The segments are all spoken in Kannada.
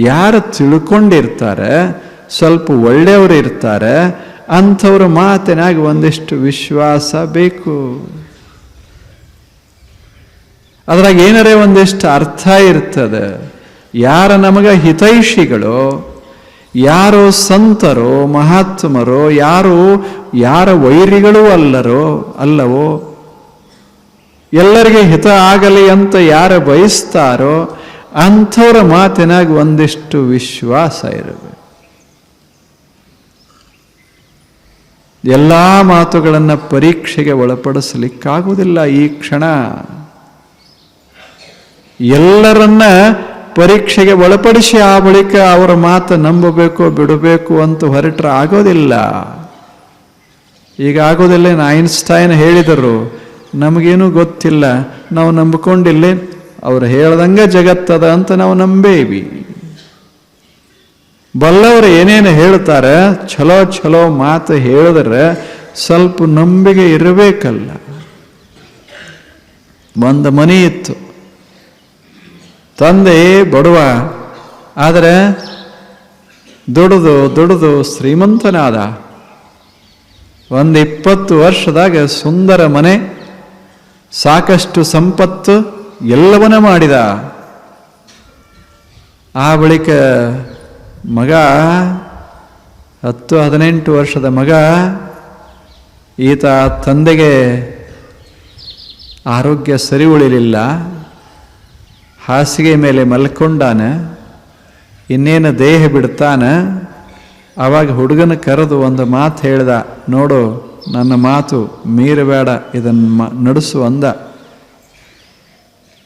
ಯಾರು ತಿಳ್ಕೊಂಡಿರ್ತಾರೆ, ಸ್ವಲ್ಪ ಒಳ್ಳೆಯವರು ಇರ್ತಾರೆ, ಅಂಥವ್ರ ಮಾತಿನಾಗ ಒಂದಿಷ್ಟು ವಿಶ್ವಾಸ ಬೇಕು. ಅದ್ರಾಗ ಏನರೇ ಒಂದಿಷ್ಟು ಅರ್ಥ ಇರ್ತದೆ. ಯಾರ ನಮಗೆ ಹಿತೈಷಿಗಳು, ಯಾರು ಸಂತರೋ, ಮಹಾತ್ಮರೋ, ಯಾರು, ಯಾರ ವೈರಿಗಳೂ ಅಲ್ಲರೋ, ಅಲ್ಲವೋ, ಎಲ್ಲರಿಗೆ ಹಿತ ಆಗಲಿ ಅಂತ ಯಾರು ಬಯಸ್ತಾರೋ ಅಂಥವ್ರ ಮಾತಿನಾಗ ಒಂದಿಷ್ಟು ವಿಶ್ವಾಸ ಇರಬೇಕು. ಎಲ್ಲ ಮಾತುಗಳನ್ನು ಪರೀಕ್ಷೆಗೆ ಒಳಪಡಿಸಲಿಕ್ಕಾಗುವುದಿಲ್ಲ ಈ ಕ್ಷಣ. ಎಲ್ಲರನ್ನ ಪರೀಕ್ಷೆಗೆ ಒಳಪಡಿಸಿ ಆ ಬಳಿಕ ಅವರ ಮಾತು ನಂಬಬೇಕು ಬಿಡಬೇಕು ಅಂತ ಹೊರಟ್ರೆ ಆಗೋದಿಲ್ಲ. ಈಗ ಆಗೋದಿಲ್ಲ ಐನ್ಸ್ಟೈನ್ ಹೇಳಿದರು, ನಮಗೇನು ಗೊತ್ತಿಲ್ಲ, ನಾವು ನಂಬಿಕೊಂಡಿಲ್ಲ ಅವ್ರು ಹೇಳ್ದಂಗೆ ಜಗತ್ತದ ಅಂತ ನಾವು ನಂಬೇವಿ. ಬಲ್ಲವರು ಏನೇನು ಹೇಳ್ತಾರೆ ಚಲೋ ಚಲೋ ಮಾತು ಹೇಳಿದ್ರೆ ಸ್ವಲ್ಪ ನಂಬಿಕೆ ಇರಬೇಕಲ್ಲ. ಒಂದು ಮನೆ ಇತ್ತು. ತಂದೆ, ಬಡವ, ಆದರೆ ದುಡಿದು ದುಡಿದು ಶ್ರೀಮಂತನಾದ ಒಂದು ಇಪ್ಪತ್ತು ವರ್ಷದಾಗ ಸುಂದರ ಮನೆ, ಸಾಕಷ್ಟು ಸಂಪತ್ತು ಎಲ್ಲವನ್ನ ಮಾಡಿದ. ಆ ಬಳಿಕ ಮಗ, ಹತ್ತು ಹದಿನೆಂಟು ವರ್ಷದ ಮಗ, ಈತ ತಂದೆಗೆ ಆರೋಗ್ಯ ಸರಿ ಉಳಿಲಿಲ್ಲ. ಹಾಸಿಗೆ ಮೇಲೆ ಮಲ್ಕೊಂಡಾನ, ಇನ್ನೇನು ದೇಹ ಬಿಡ್ತಾನ? ಆವಾಗ ಹುಡುಗನ ಕರೆದು ಒಂದು ಮಾತು ಹೇಳ್ದ, ನೋಡು, ನನ್ನ ಮಾತು ಮೀರಬೇಡ, ಇದನ್ನು ಮ, ನಡೆಸು ಅಂದ.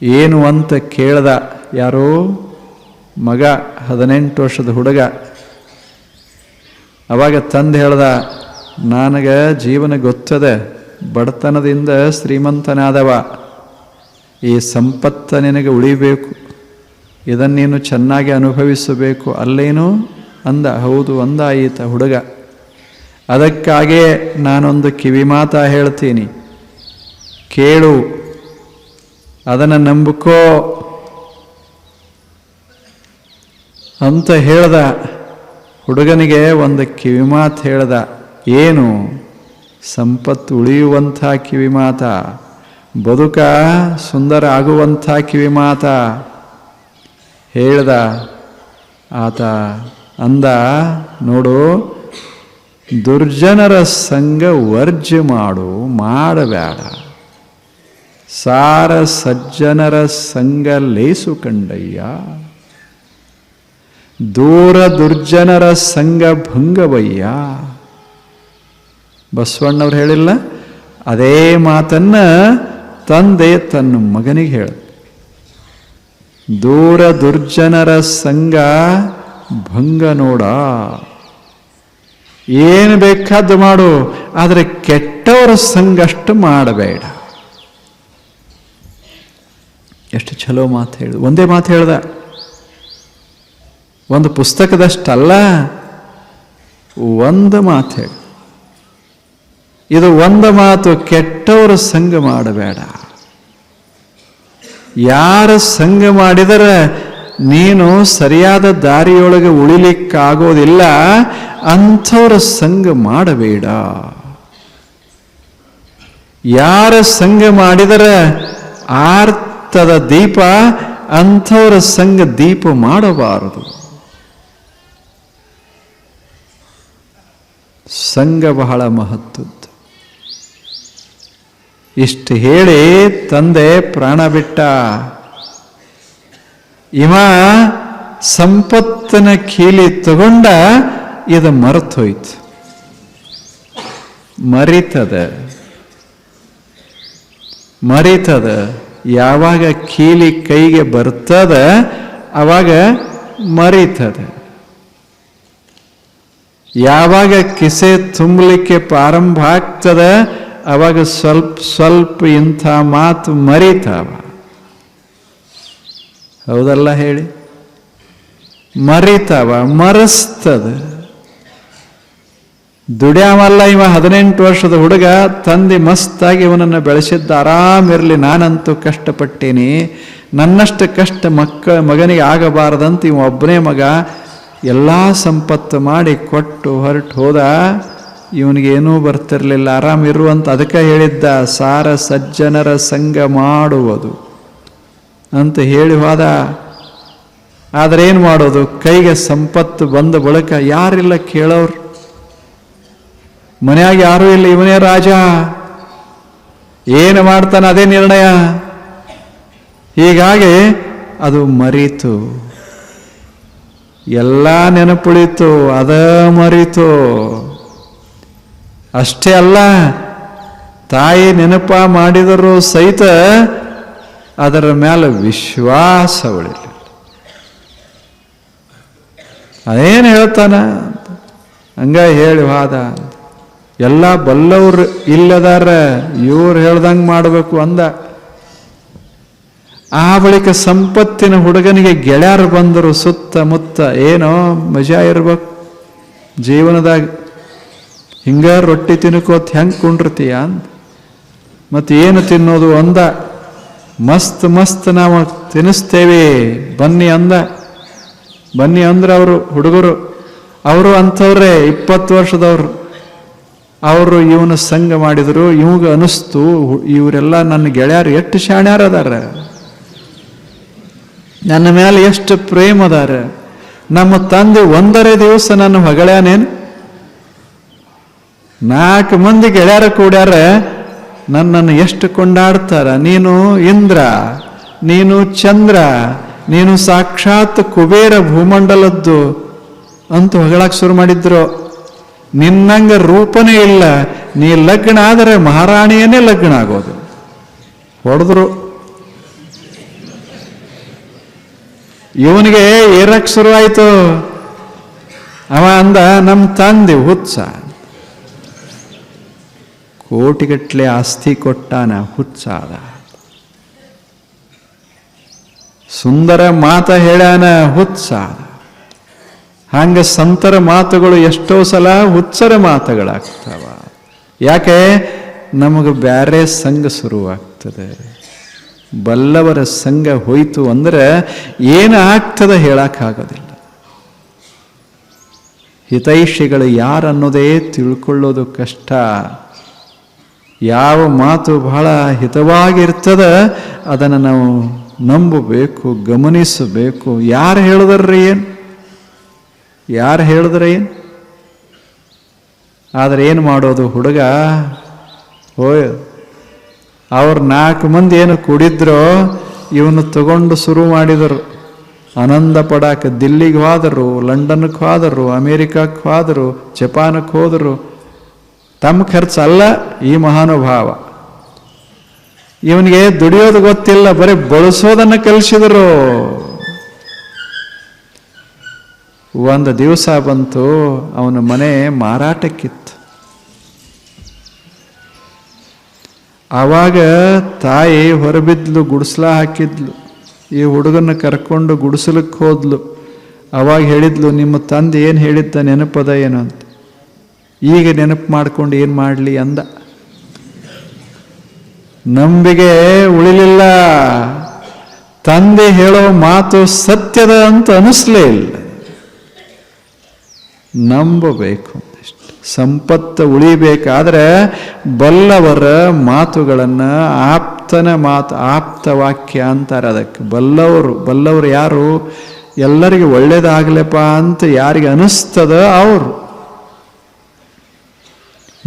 ಏನು ಅಂತ ಕೇಳ್ದ ಯಾರೋ ಮಗ, ಹದಿನೆಂಟು ವರ್ಷದ ಹುಡುಗ. ಅವಾಗ ತಂದು ಹೇಳ್ದ, ನನಗೆ ಜೀವನ ಗೊತ್ತದೆ, ಬಡತನದಿಂದ ಶ್ರೀಮಂತನಾದವ. ಈ ಸಂಪತ್ತ ನಿನಗೆ ಉಳಿಬೇಕು. ಇದನ್ನೇನು ನೀನು ಚೆನ್ನಾಗಿ ಅನುಭವಿಸಬೇಕು. ಅಲ್ಲೇನು? ಅಂದ. ಹೌದು, ಅಂದ ಈತ ಹುಡುಗ. ಅದಕ್ಕಾಗೇ ನಾನೊಂದು ಕಿವಿ ಮಾತಾ ಹೇಳ್ತೀನಿ. ಕೇಳು ಅದನ್ನು ನಂಬಿಕೋ ಅಂತ ಹೇಳ್ದ. ಹುಡುಗನಿಗೆ ಒಂದು ಕಿವಿ ಮಾತು ಹೇಳ್ದ. ಏನು? ಸಂಪತ್ತು ಉಳಿಯುವಂಥ ಕಿವಿ ಮಾತ. ಬದುಕ ಸುಂದರ ಆಗುವಂಥ ಕಿವಿ ಮಾತ. ಹೇಳ್ದ. ಆತ ಅಂದ, ನೋಡು, ದುರ್ಜನರ ಸಂಘ ವರ್ಜ್ಯ ಮಾಡು, ಮಾಡಬೇಡ. ಸಾರ ಸಜ್ಜನರ ಸಂಗ ಲೇಸು ಕಂಡಯ್ಯ. ದೂರ ದುರ್ಜನರ ಸಂಘ ಭಂಗವಯ್ಯ. ಬಸವಣ್ಣವ್ರು ಹೇಳಿಲ್ಲ, ಅದೇ ಮಾತನ್ನ ತಂದೆ ತನ್ನ ಮಗನಿಗೆ ಹೇಳ. ದೂರ ದುರ್ಜನರ ಸಂಘ ಭಂಗ ನೋಡ. ಏನು ಬೇಕಾದ್ದು ಮಾಡು, ಆದರೆ ಕೆಟ್ಟವರ ಸಂಘ ಅಷ್ಟು ಮಾಡಬೇಡ. ಎಷ್ಟು ಚಲೋ ಮಾತು ಹೇಳಿದ ಒಂದೇ ಮಾತು ಹೇಳ್ದ. ಒಂದು ಪುಸ್ತಕದಷ್ಟಲ್ಲ, ಒಂದು ಮಾತು ಹೇಳಿ. ಇದು ಒಂದು ಮಾತು ಕೆಟ್ಟವರು ಸಂಘ ಮಾಡಬೇಡ. ಯಾರ ಸಂಘ ಮಾಡಿದರೆ ನೀನು ಸರಿಯಾದ ದಾರಿಯೊಳಗೆ ಉಳಿಲಿಕ್ಕಾಗೋದಿಲ್ಲ, ಅಂಥವ್ರ ಸಂಘ ಮಾಡಬೇಡ. ಯಾರ ಸಂಘ ಮಾಡಿದರೆ ಆರ್ತದ ದೀಪ ಅಂಥವರ ಸಂಘ ದೀಪ ಮಾಡಬಾರದು. ಸಂಘ ಬಹಳ ಮಹತ್ವದ್ದು. ಇಷ್ಟು ಹೇಳಿ ತಂದೆ ಪ್ರಾಣ ಬಿಟ್ಟ. ಇವ ಸಂಪತ್ತಿನ ಕೀಲಿ ತಗೊಂಡ ಇದು ಮರೆತೋಯ್ತು ಮರಿತದ. ಮರಿತದ. ಯಾವಾಗ ಕೀಲಿ ಕೈಗೆ ಬರ್ತದ, ಅವಾಗ ಮರಿತದ. ಯಾವಾಗ ಕಿಸೆ ತುಂಬಲಿಕ್ಕೆ ಪ್ರಾರಂಭ ಆಗ್ತದ, ಅವಾಗ ಸ್ವಲ್ಪ ಸ್ವಲ್ಪ ಇಂಥ ಮಾತು ಮರಿತಾವ. ಹೌದಲ್ಲ ಹೇಳಿ? ಮರಿತಾವ, ಮರೆಸ್ತದ. ದುಡ್ಯಾಮಲ್ಲ ಇವ ಹದಿನೆಂಟು ವರ್ಷದ ಹುಡುಗ, ತಂದೆ ಮಸ್ತಾಗಿ ಇವನನ್ನು ಬೆಳೆಸಿದ್ದ ಆರಾಮಿರಲಿ ನಾನಂತೂ ಕಷ್ಟಪಟ್ಟೇನಿ. ನನ್ನಷ್ಟು ಕಷ್ಟ ಮಕ್ಕ, ಮಗನಿಗೆ ಆಗಬಾರದಂತ ಇವ ಒಬ್ಬನೇ ಮಗ, ಎಲ್ಲ ಸಂಪತ್ತು ಮಾಡಿ ಕೊಟ್ಟು ಹೊರಟು ಹೋದ ಇವನಿಗೇನೂ ಬರ್ತಿರಲಿಲ್ಲ. ಆರಾಮಿರುವಂತ ಅದಕ್ಕೆ ಹೇಳಿದ್ದ, ಸಾರ ಸಜ್ಜನರ ಸಂಘ ಮಾಡುವುದು ಅಂತ ಹೇಳಿ ಹೋದ. ಆದರೆ ಏನು ಮಾಡೋದು? ಕೈಗೆ ಸಂಪತ್ತು ಬಂದ ಬಳಿಕ ಯಾರಿಲ್ಲ ಕೇಳೋರು. ಮನ್ಯಾಗ ಯಾರೂ ಇಲ್ಲ, ಇವನೇ ರಾಜ. ಏನು ಮಾಡ್ತಾನೆ ಅದೇ ನಿರ್ಣಯ. ಹೀಗಾಗಿ ಅದು ಮರೀತು. ಎಲ್ಲ ನೆನಪುಳಿತು, ಅದ ಮರೀತು. ಅಷ್ಟೇ ಅಲ್ಲ, ತಾಯಿ ನೆನಪ ಮಾಡಿದರೂ ಸಹಿತ ಅದರ ಮೇಲೆ ವಿಶ್ವಾಸ ಉಳಿಲಿಲ್ಲ. ಅದೇನು ಹೇಳ್ತಾನ? ಹಂಗ ಹೇಳಿ ವಾದ ಎಲ್ಲ ಬಲ್ಲವ್ರು ಇಲ್ಲದಾರ ಇವ್ರು ಹೇಳ್ದಂಗೆ ಮಾಡಬೇಕು ಅಂದ. ಆ ಬಳಿಕ ಸಂಪತ್ತಿನ ಹುಡುಗನಿಗೆ ಗೆಳೆಯರು ಬಂದರು ಸುತ್ತಮುತ್ತ ಏನೋ ಮಜಾ ಇರ್ಬೇಕು. ಜೀವನದಾಗ ಹಿಂಗ ರೊಟ್ಟಿ ತಿನ್ಕೋತ್ ಹೆಂಗೆ ಕುಂಡಿರ್ತೀಯ ಅಂತ ಮತ್ತು ಏನು ತಿನ್ನೋದು ಅಂದ. ಮಸ್ತ್ ಮಸ್ತ್ ನಾವು ತಿನ್ನಿಸ್ತೇವೆ, ಬನ್ನಿ ಅಂದ. ಬನ್ನಿ ಅಂದ್ರೆ ಅವರು ಹುಡುಗರು. ಅವರು ಅಂಥವ್ರೆ ಇಪ್ಪತ್ತು ವರ್ಷದವರು. ಅವರು ಇವನು ಸಂಘ ಮಾಡಿದರು, ಇವಾಗ ಅನಿಸ್ತು ಇವರೆಲ್ಲ ನನ್ನ ಗೆಳೆಯರು ಎಷ್ಟು ಶಾಣ್ಯಾರ ಅದಾರ? ನನ್ನ ಮೇಲೆ ಎಷ್ಟು ಪ್ರೇಮ ಅದಾರ? ನಮ್ಮ ತಂದೆ ಒಂದರೇ ದಿವಸ ನನ್ನ ಹೊಗಳ್ಯಾನೇನು? ನಾಲ್ಕು ಮಂದಿ ಗೆಳೆಯರ ಕೂಡ್ಯಾರ, ನನ್ನನ್ನು ಎಷ್ಟು ಕೊಂಡಾಡ್ತಾರ? ನೀನು ಇಂದ್ರ, ನೀನು ಚಂದ್ರ, ನೀನು ಸಾಕ್ಷಾತ್ ಕುಬೇರ ಭೂಮಂಡಲದ್ದು ಅಂತ ಹೊಗಳಕ್ಕೆ ಶುರು ಮಾಡಿದ್ರು. ನಿನ್ನಂಗ ರೂಪನೇ ಇಲ್ಲ. ನೀ ಲಗ್ನ ಆದರೆ ಮಹಾರಾಣಿಯನ್ನೇ ಲಗ್ನ ಆಗೋದು ಹೊಡೆದ್ರು. ಇವನಿಗೆ ಏರಕ್ ಶುರುವಾಯಿತು. ಅವ ಅಂದ ನಮ್ಮ ತಂದೆ ಹುತ್ಸ ಕೋಟಿಗಟ್ಲೆ ಆಸ್ತಿ ಕೊಟ್ಟಾನ ಹುಚ್ಚಾದ ಸುಂದರ ಮಾತ ಹೇಳ್ಯಾನ ಹುಚ್ಚಾದ ಹಂಗ ಸಂತರ ಮಾತುಗಳು ಎಷ್ಟೋ ಸಲ ಹುಚ್ಚರ ಮಾತುಗಳಾಗ್ತಾವ. ಯಾಕೆ? ನಮಗೆ ಬ್ಯಾರೆ ಸಂಘ ಶುರುವಾಗ್ತದೆ. ಬಲ್ಲವರ ಸಂಘ ಹೋಯ್ತು ಅಂದ್ರೆ ಏನು ಆಗ್ತದೆ ಹೇಳಕ್ಕಾಗೋದಿಲ್ಲ. ಹಿತೈಷಿಗಳು ಯಾರನ್ನೋದೇ ತಿಳ್ಕೊಳ್ಳೋದು ಕಷ್ಟ. ಯಾವ ಮಾತು ಬಹಳ ಹಿತವಾಗಿರ್ತದ, ಅದನ್ನು ನಾವು ನಂಬಬೇಕು, ಗಮನಿಸಬೇಕು. ಯಾರು ಹೇಳಿದ್ರಿ ಏನು? ಯಾರು ಹೇಳಿದ್ರೆ? ಏನು ಆದರೆ ಏನು ಮಾಡೋದು ಹುಡುಗ? ಹೋಯ್ ಅವ್ರು ನಾಲ್ಕು ಮಂದಿ ಏನು ಕುಡಿದ್ರೋ, ಇವನು ತಗೊಂಡು ಶುರು ಮಾಡಿದರು. ಆನಂದ ಪಡಾಕ ದಿಲ್ಲಿಗೆ ಹೋದರು, ಲಂಡನ್ಗೆ ಹೋದರು ಅಮೇರಿಕಕ್ಕೆ ಹೋದರು ಜಪಾನಕ್ಕೆ ಹೋದರು. ತಮ್ಮ ಖರ್ಚಲ್ಲ ಈ ಮಹಾನುಭಾವ. ಇವನಿಗೆ ದುಡಿಯೋದು ಗೊತ್ತಿಲ್ಲ, ಬರೀ ಬಳಸೋದನ್ನು ಕಲಿಸಿದರು. ಒಂದು ದಿವಸ ಬಂತು ಅವನ ಮನೆ ಮಾರಾಟಕ್ಕಿತ್ತು. ಆವಾಗ ತಾಯಿ ಹೊರಬಿದ್ಲು, ಗುಡಿಸ್ಲ ಹಾಕಿದ್ಲು. ಈ ಹುಡುಗನ ಕರ್ಕೊಂಡು ಗುಡಿಸಲಕ್ಕೆ ಹೋದ್ಲು. ಅವಾಗ ಹೇಳಿದ್ಲು, ನಿಮ್ಮ ತಂದೆ ಏನು ಹೇಳಿದ್ದ ನೆನಪದ ಏನು ಅಂತ? ಈಗ ನೆನಪು ಮಾಡ್ಕೊಂಡು ಏನು ಮಾಡಲಿ ಅಂದ. ನಂಬಿಗೆ ಉಳಿಲಿಲ್ಲ. ತಂದೆ ಹೇಳೋ ಮಾತು ಸತ್ಯದ ಅಂತ ಅನಿಸ್ಲೇ ಇಲ್ಲ. ನಂಬಬೇಕು. ಸಂಪತ್ತು ಉಳಿಬೇಕಾದ್ರೆ ಬಲ್ಲವರ ಮಾತುಗಳನ್ನು ಆಪ್ತನ ಮಾತು ಆಪ್ತ ವಾಕ್ಯ ಅಂತಾರೆ ಅದಕ್ಕೆ. ಬಲ್ಲವರು ಬಲ್ಲವರು ಯಾರು? ಎಲ್ಲರಿಗೆ ಒಳ್ಳೇದಾಗಲಪ್ಪ ಅಂತ ಯಾರಿಗೆ ಅನಿಸ್ತದ ಅವರು.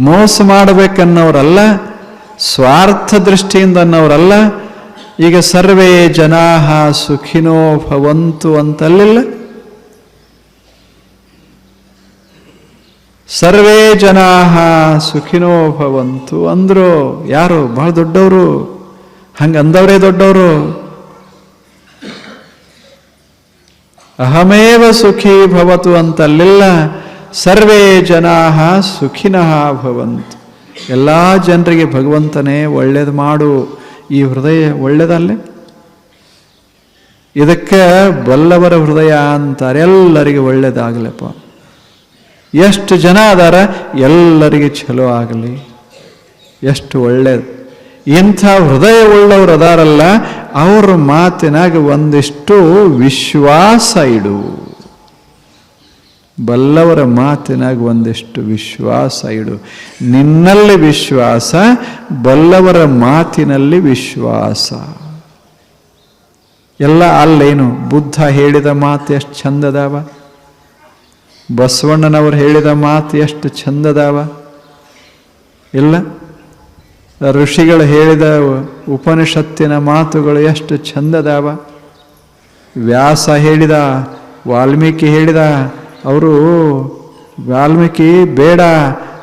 ಮೋಸ ಮಾಡಬೇಕನ್ನೋರಲ್ಲ ಸ್ವಾರ್ಥ ದೃಷ್ಟಿಯಿಂದ ಅನ್ನೋರಲ್ಲ. ಈಗ ಸರ್ವೇ ಜನಾಹ ಸುಖಿನೋ ಭವಂತು ಅಂತಲ್ಲಿಲ್ಲ. ಸರ್ವೇ ಜನಾ ಸುಖಿನೋ ಭವಂತು. ಅಂದರು, ಯಾರು? ಬಹಳ ದೊಡ್ಡವರು. ಹಂಗೆ ಅಂದವರೇ ದೊಡ್ಡವರು. ಅಹಮೇವ ಸುಖಿ ಭವತು ಅಂತಲ್ಲಿಲ್ಲ. ಸರ್ವೇ ಜನಾಹ ಸುಖಿನಃ ಭವಂತು. ಎಲ್ಲ ಜನರಿಗೆ ಭಗವಂತನೇ ಒಳ್ಳೇದು ಮಾಡು. ಈ ಹೃದಯ ಒಳ್ಳೇದಲ್ಲೇ? ಇದಕ್ಕೆ ಬಲ್ಲವರ ಹೃದಯ ಅಂತಾರೆ. ಎಲ್ಲರಿಗೆ ಒಳ್ಳೇದಾಗಲಪ್ಪ. ಎಷ್ಟು ಜನ ಅದಾರ? ಎಲ್ಲರಿಗೆ ಚಲೋ ಆಗಲಿ. ಎಷ್ಟು ಒಳ್ಳೆಯದು ಇಂಥ ಹೃದಯ ಉಳ್ಳವರು ಅದಾರಲ್ಲ, ಅವ್ರ ಮಾತಿನಾಗ ಒಂದಿಷ್ಟು ವಿಶ್ವಾಸ ಇಡು. ಬಲ್ಲವರ ಮಾತಿನಾಗ ಒಂದಿಷ್ಟು ವಿಶ್ವಾಸ ಇಡು. ನಿನ್ನಲ್ಲಿ ವಿಶ್ವಾಸ, ಬಲ್ಲವರ ಮಾತಿನಲ್ಲಿ ವಿಶ್ವಾಸ. ಎಲ್ಲ ಅಲ್ಲೇನು? ಬುದ್ಧ ಹೇಳಿದ ಮಾತು ಎಷ್ಟು ಚಂದದಾವ ಬಸವಣ್ಣನವರು ಹೇಳಿದ ಮಾತು ಎಷ್ಟು ಚಂದದಾವ? ಇಲ್ಲ? ಋಷಿಗಳು ಹೇಳಿದ ಉಪನಿಷತ್ತಿನ ಮಾತುಗಳು ಎಷ್ಟು ಚಂದದಾವ? ವ್ಯಾಸ ಹೇಳಿದ, ವಾಲ್ಮೀಕಿ ಹೇಳಿದ, ಅವರು ವಾಲ್ಮೀಕಿ ಬೇಡ,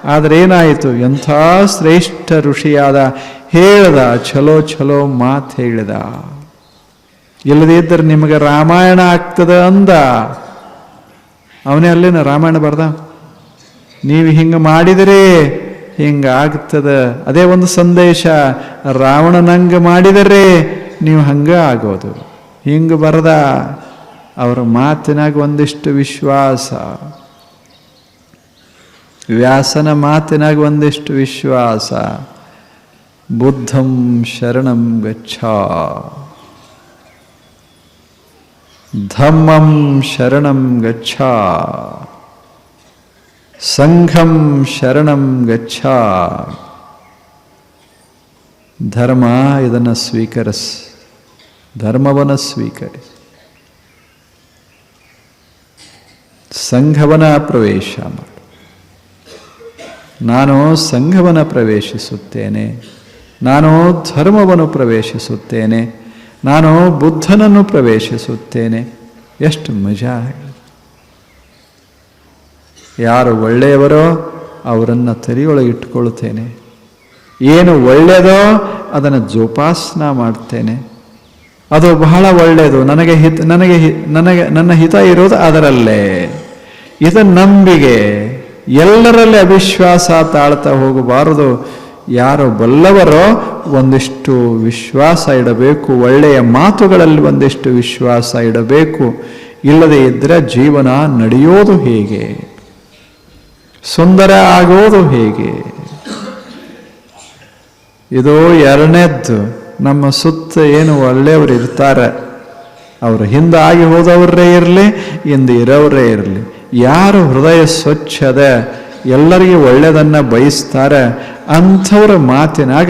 ಆದರೆ ಏನಾಯಿತು? ಎಂಥ ಶ್ರೇಷ್ಠ ಋಷಿಯಾದ, ಹೇಳ್ದ ಚಲೋ ಚಲೋ ಮಾತು ಹೇಳಿದ. ಇಲ್ಲದೇ ಇದ್ದರೆ ನಿಮಗೆ ರಾಮಾಯಣ ಆಗ್ತದೆ ಅಂದ. ಅವನೇ ಅಲ್ಲೇನ? ರಾಮಾಯಣ ಬರ್ದ? ನೀವು ಹಿಂಗೆ ಮಾಡಿದರೆ ಹಿಂಗೆ ಆಗ್ತದ. ಅದೇ ಒಂದು ಸಂದೇಶ. ರಾವಣನಂಗೆ ಮಾಡಿದರೆ ನೀವು ಹಂಗೆ ಆಗೋದು. ಹಿಂಗೆ ಬರದ. ಅವರ ಮಾತಿನಾಗ ಒಂದಿಷ್ಟು ವಿಶ್ವಾಸ. ವ್ಯಾಸನ ಮಾತಿನಾಗ ಒಂದಿಷ್ಟು ವಿಶ್ವಾಸ. ಬುದ್ಧಂ ಶರಣಂ ಗಚ್ಚ ಧಮ್ಮಂ ಶರಣಂ ಗಚ್ಚ ಸಂಘಂ ಶರಣಂ ಗಚ್ಚ ಧರ್ಮ ಇದನ್ನು ಸ್ವೀಕರಿಸ್, ಧರ್ಮವನ್ನು ಸ್ವೀಕರಿಸಿ. ಸಂಘವನ ಪ್ರವೇಶ ಮಾಡು. ನಾನು ಸಂಘವನ್ನು ಪ್ರವೇಶಿಸುತ್ತೇನೆ, ನಾನು ಧರ್ಮವನ್ನು ಪ್ರವೇಶಿಸುತ್ತೇನೆ ನಾನು ಬುದ್ಧನನ್ನು ಪ್ರವೇಶಿಸುತ್ತೇನೆ. ಎಷ್ಟು ಮಜಾ ಯಾರು ಒಳ್ಳೆಯವರೋ ಅವರನ್ನು ತೆರೆಯೊಳಗೆ ಇಟ್ಕೊಳ್ತೇನೆ ಏನು ಒಳ್ಳೆಯದೋ ಅದನ್ನು ಜೋಪಾಸನ ಮಾಡ್ತೇನೆ. ಅದು ಬಹಳ ಒಳ್ಳೆಯದು. ನನಗೆ ಹಿತ, ನನಗೆ ನನಗೆ, ನನ್ನ ಹಿತ ಇರೋದು ಅದರಲ್ಲೇ. ಇದು ನಂಬಿಗೆ ಎಲ್ಲರಲ್ಲಿ ಅವಿಶ್ವಾಸ ತಾಳ್ತಾ ಹೋಗಬಾರದು. ಯಾರು ಬಲ್ಲವರೋ ಒಂದಿಷ್ಟು ವಿಶ್ವಾಸ ಇಡಬೇಕು, ಒಳ್ಳೆಯ ಮಾತುಗಳಲ್ಲಿ ಒಂದಿಷ್ಟು ವಿಶ್ವಾಸ ಇಡಬೇಕು. ಇಲ್ಲದೆ ಇದ್ದರೆ ಜೀವನ ನಡೆಯೋದು ಹೇಗೆ? ಸುಂದರ ಆಗೋದು ಹೇಗೆ? ಇದು ಎರಡನೇದ್ದು. ನಮ್ಮ ಸುತ್ತ ಏನು ಒಳ್ಳೆಯವರು ಇರ್ತಾರೆ, ಅವರು ಹಿಂದೆ ಆಗಿ ಹೋದವರೇ ಇರಲಿ, ಹಿಂದೆ ಇರೋರೇ ಇರಲಿ. ಯಾರು ಹೃದಯ ಸ್ವಚ್ಛದೆ, ಎಲ್ಲರಿಗೂ ಒಳ್ಳೆಯದನ್ನು ಬಯಸ್ತಾರೆ ಅಂಥವ್ರ ಮಾತಿನಾಗ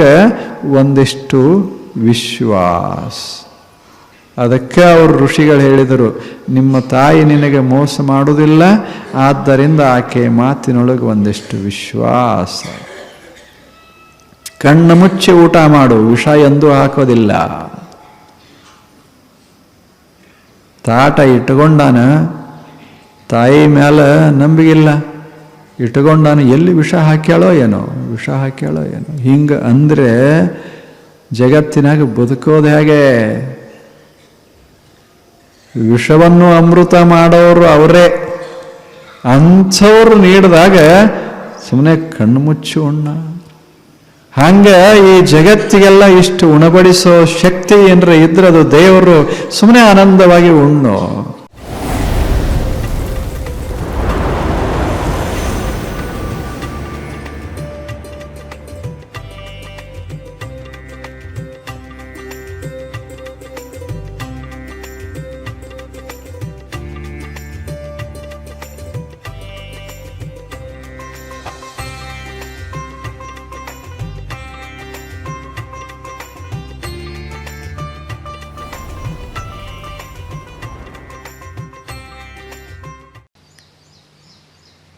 ಒಂದಿಷ್ಟು ವಿಶ್ವಾಸ. ಅದಕ್ಕೆ ಅವರು ಋಷಿಗಳು ಹೇಳಿದರು, ನಿಮ್ಮ ತಾಯಿ ನಿನಗೆ ಮೋಸ ಮಾಡುವುದಿಲ್ಲ, ಆದ್ದರಿಂದ ಆಕೆ ಮಾತಿನೊಳಗೆ ಒಂದಿಷ್ಟು ವಿಶ್ವಾಸ. ಕಣ್ಣು ಮುಚ್ಚಿ ಊಟ ಮಾಡು, ವಿಷ ಎಂದೂ ಹಾಕೋದಿಲ್ಲ. ತಾಟ ಇಟ್ಕೊಂಡಾನ ತಾಯಿ ಮೇಲೆ ನಂಬಿಗಿಲ್ಲ ಇಟ್ಕೊಂಡಾನ ಎಲ್ಲಿ ವಿಷ ಹಾಕ್ಯಾಳೋ ಏನೋ, ವಿಷ ಹಾಕ್ಯಾಳೋ ಏನೋ. ಹಿಂಗೆ ಅಂದರೆ ಜಗತ್ತಿನಾಗ ಬದುಕೋದು ಹೇಗೆ? ವಿಷವನ್ನು ಅಮೃತ ಮಾಡೋರು ಅವರೇ. ಅಂಥವ್ರು ನೀಡಿದಾಗ ಸುಮ್ಮನೆ ಕಣ್ಣು ಮುಚ್ಚಿ ಉಣ್ಣ ಹಂಗೆ ಈ ಜಗತ್ತಿಗೆಲ್ಲ ಇಷ್ಟು ಉಣಬಡಿಸೋ ಶಕ್ತಿ ಏನರ ಇದ್ರೆ ಅದು ದೇವರು ಸುಮ್ಮನೆ ಆನಂದವಾಗಿ ಉಣ್ಣು.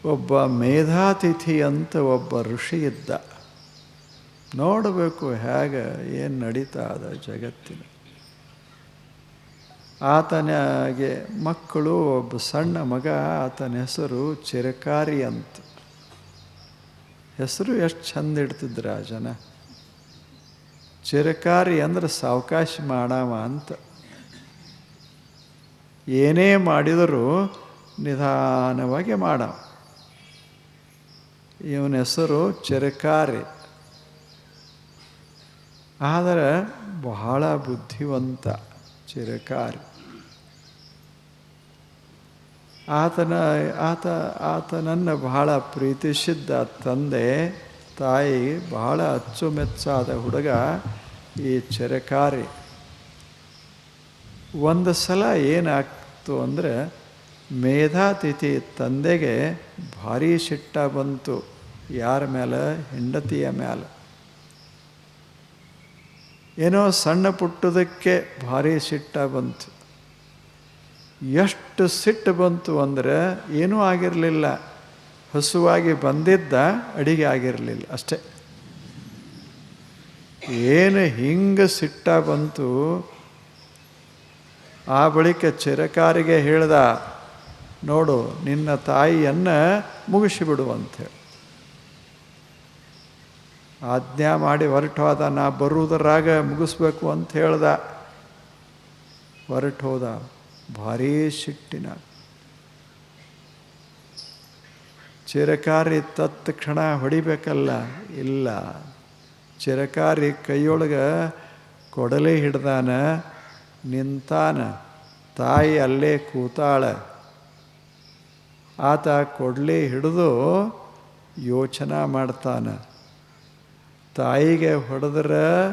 ಒಬ್ಬ ಮೇಧಾತಿಥಿ ಅಂತ ಒಬ್ಬ ಋಷಿ ಇದ್ದ ನೋಡಬೇಕು ಹೇಗೆ, ಏನು ನಡೀತಾ ಅದ ಜಗತ್ತಿನ. ಆತನಿಗೆ ಮಕ್ಕಳು, ಒಬ್ಬ ಸಣ್ಣ ಮಗ, ಆತನ ಹೆಸರು ಚಿರಕಾರಿ ಅಂತ. ಹೆಸರು ಎಷ್ಟು ಚಂದ ಇಡ್ತಿದ್ರ ಆ ಜನ. ಚಿರಕಾರಿ ಅಂದ್ರೆ ಸಾವಕಾಶ ಮಾಡಾವ ಅಂತ. ಏನೇ ಮಾಡಿದರೂ ನಿಧಾನವಾಗಿ ಮಾಡಾವ ಇವನ ಹೆಸರು ಚರಕಾರಿ. ಆದರೆ ಬಹಳ ಬುದ್ಧಿವಂತ ಚಿರಕಾರಿ. ಆತನ, ಆತ, ಆತನನ್ನು ಬಹಳ ಪ್ರೀತಿಸಿದ್ದ ತಂದೆ, ತಾಯಿ, ಬಹಳ ಅಚ್ಚುಮೆಚ್ಚಾದ ಹುಡುಗ ಈ ಚರಕಾರಿ. ಒಂದು ಸಲ ಏನಾಗ್ತು ಅಂದರೆ ಮೇಧಾತಿಥಿ ತಂದೆಗೆ ಭಾರಿ ಸಿಟ್ಟ ಬಂತು. ಯಾರ ಮೇಲೆ ಹೆಂಡತಿಯ ಮೇಲೆ ಏನೋ ಸಣ್ಣ ಪುಟ್ಟದಕ್ಕೆ ಭಾರಿ ಸಿಟ್ಟ ಬಂತು. ಎಷ್ಟು ಸಿಟ್ಟು ಬಂತು ಅಂದರೆ ಏನೂ ಆಗಿರಲಿಲ್ಲ. ಹಸುವಾಗಿ ಬಂದಿದ್ದ ಅಡಿಗೆ ಆಗಿರಲಿಲ್ಲ ಅಷ್ಟೇ. ಏನು ಹಿಂಗೆ ಸಿಟ್ಟ ಬಂತು? ಆ ಬಳಿಕ ಚಿರಕಾರಿಗೆ ಹೇಳ್ದ ನೋಡು, ನಿನ್ನ ತಾಯಿಯನ್ನು ಮುಗಿಸಿಬಿಡು ಅಂಥೇಳಿ ಆಜ್ಞಾ ಮಾಡಿ ಹೊರಟೋದ, ನಾ ಬರುವುದರಾಗ ಮುಗಿಸ್ಬೇಕು ಅಂತ ಹೇಳ್ದ. ಹೊರಟು ಹೋದ ಭಾರೀ ಸಿಟ್ಟಿನ. ಚಿರಕಾರಿ ತತ್ಕ್ಷಣ ಹೊಡಿಬೇಕಲ್ಲ, ಇಲ್ಲ. ಚಿರಕಾರಿ ಕೈಯೊಳಗೆ ಕೊಡಲೇ ಹಿಡ್ದಾನ, ನಿಂತಾನ, ತಾಯಿ ಅಲ್ಲೇ ಕೂತಾಳ. ಆತ ಕೊಡಲಿ ಹಿಡಿದು ಯೋಚನೆ ಮಾಡ್ತಾನೆ. ತಾಯಿಗೆ ಹೊಡೆದ್ರೆ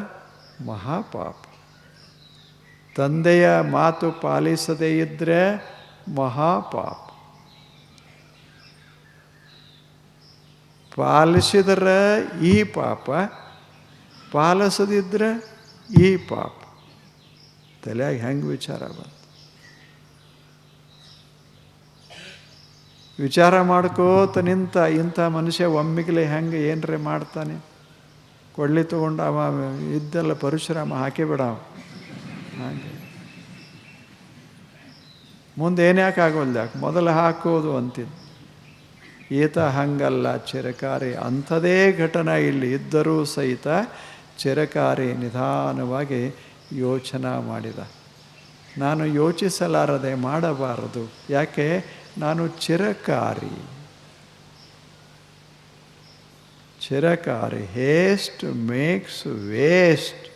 ಮಹಾಪಾಪ. ತಂದೆಯ ಮಾತು ಪಾಲಿಸದೇ ಇದ್ದರೆ ಮಹಾಪಾಪ. ಪಾಲಿಸಿದ್ರೆ ಈ ಪಾಪ ಪಾಲಿಸದಿದ್ದರೆ ಈ ಪಾಪ. ತಲೆಯಾಗಿ ಹೆಂಗೆ ವಿಚಾರ ಬಂತು? ವಿಚಾರ ಮಾಡ್ಕೋತ ನಿಂತ ಇಂಥ ಮನುಷ್ಯ ಒಮ್ಮಿಗ್ಲೆ ಹೆಂಗೆ ಏನರೇ ಮಾಡ್ತಾನೆ? ಕೊಡ್ಲಿ ತೊಗೊಂಡು ಅವ ಇದ್ದೆಲ್ಲ ಪರಶುರಾಮ ಹಾಕಿ ಬಿಡ ಹಾಗೆ. ಮುಂದೆ ಏನ್ಯಾಕೆ ಆಗೋಲ್ಲ ಯಾಕೆ? ಮೊದಲು ಹಾಕೋದು ಅಂತಿದ್ದು. ಈತ ಹಂಗಲ್ಲ, ಚಿರಕಾರಿ. ಅಂಥದೇ ಘಟನೆ ಇಲ್ಲಿ ಇದ್ದರೂ ಸಹಿತ ಚಿರಕಾರಿ ನಿಧಾನವಾಗಿ ಯೋಚನೆ ಮಾಡಿದ. ನಾನು ಯೋಚಿಸಲಾರದೆ ಮಾಡಬಾರದು. ಯಾಕೆ? ನಾನು ಚಿರಕಾರಿ. ಚಿರಕಾರಿ ಹೇಸ್ಟ್ ಮೇಕ್ಸ್ ವೇಸ್ಟ್